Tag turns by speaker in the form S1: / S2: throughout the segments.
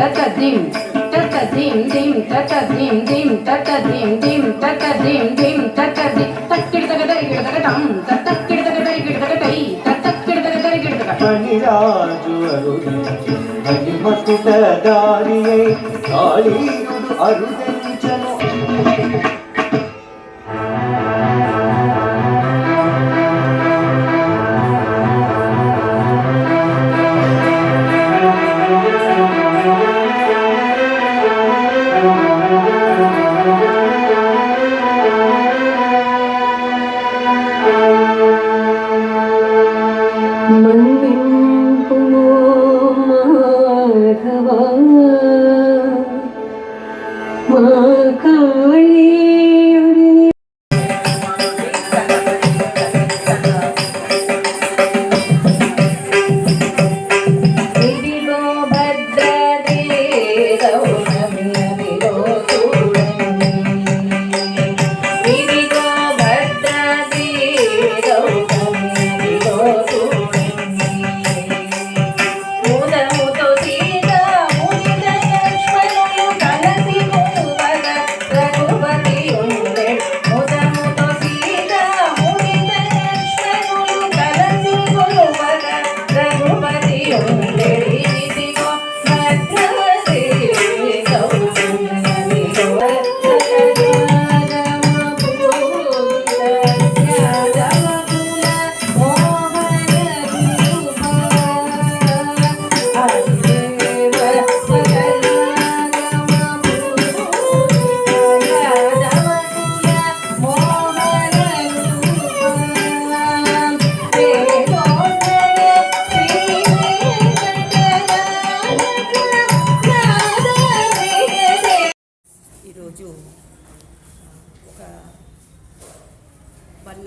S1: తత దిం తత దిం దిం తత దిం దిం తత దిం దిం తత దిం దిం తత ది తక్కిడి తగ తరిగిడి తగ టం తక్కిడి తగ తరిగిడి తగ టై తక్కిడి తగ తరిగిడి తగ
S2: మణిరాజు అరుదించి మహిమకుట దారియై కాళీయుడు అరుదించను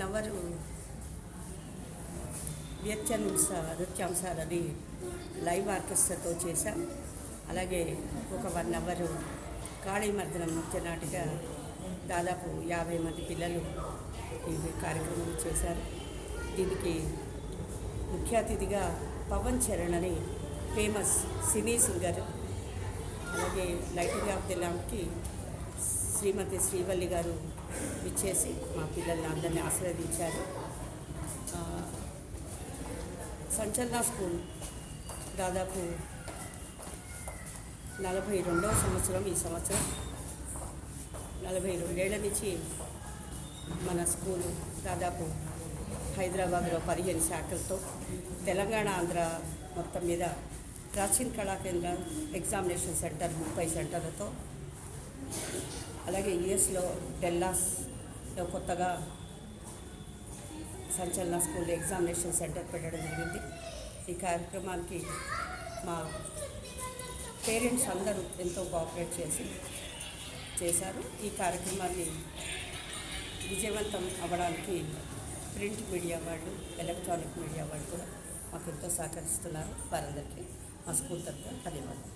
S3: వన్ అవర్ నృత్యాంశాలు నృత్యాంశాలని లైవ్ ఆర్కెస్ట్రాతో చేశాం. అలాగే ఒక వన్ అవర్ కాళీమర్దనం నృత్యనాటిక దాదాపు యాభై మంది పిల్లలు ఈ కార్యక్రమం చేశారు. దీనికి ముఖ్య అతిథిగా పవన్ చరణ్ అని ఫేమస్ సినీ సింగర్ అలాగే లైటింగ్ ఆఫ్ ది ల్యాంప్కి శ్రీమతి శ్రీవల్లి గారు ఇచ్చేసి మా పిల్లల్ని అందరినీ ఆశీర్వదించారు. సంచలన స్కూల్ దాదాపు నలభై రెండవ సంవత్సరం ఈ సంవత్సరం. నలభై రెండేళ్ళ నుంచి మన స్కూలు దాదాపు హైదరాబాద్లో పదిహేను శాఖలతో తెలంగాణ ఆంధ్ర మొత్తం మీద ప్రాచీన కళా కేంద్రం ఎగ్జామినేషన్ సెంటర్ ముప్పై సెంటర్లతో అలాగే యుఎస్లో డెల్లాస్లో కొత్తగా సంచలన స్కూల్ ఎగ్జామినేషన్ సెంటర్ పెట్టడం జరిగింది. ఈ కార్యక్రమానికి మా పేరెంట్స్ అందరూ ఎంతో కోఆపరేట్ చేసి చేశారు. ఈ కార్యక్రమాన్ని విజయవంతం అవ్వడానికి ప్రింట్ మీడియా వాళ్ళు ఎలక్ట్రానిక్ మీడియా వాళ్ళు కూడా మాకు ఎంతో సహకరిస్తున్నారు. వారందరికీ మా స్కూల్ తరఫున ధన్యవాదాలు.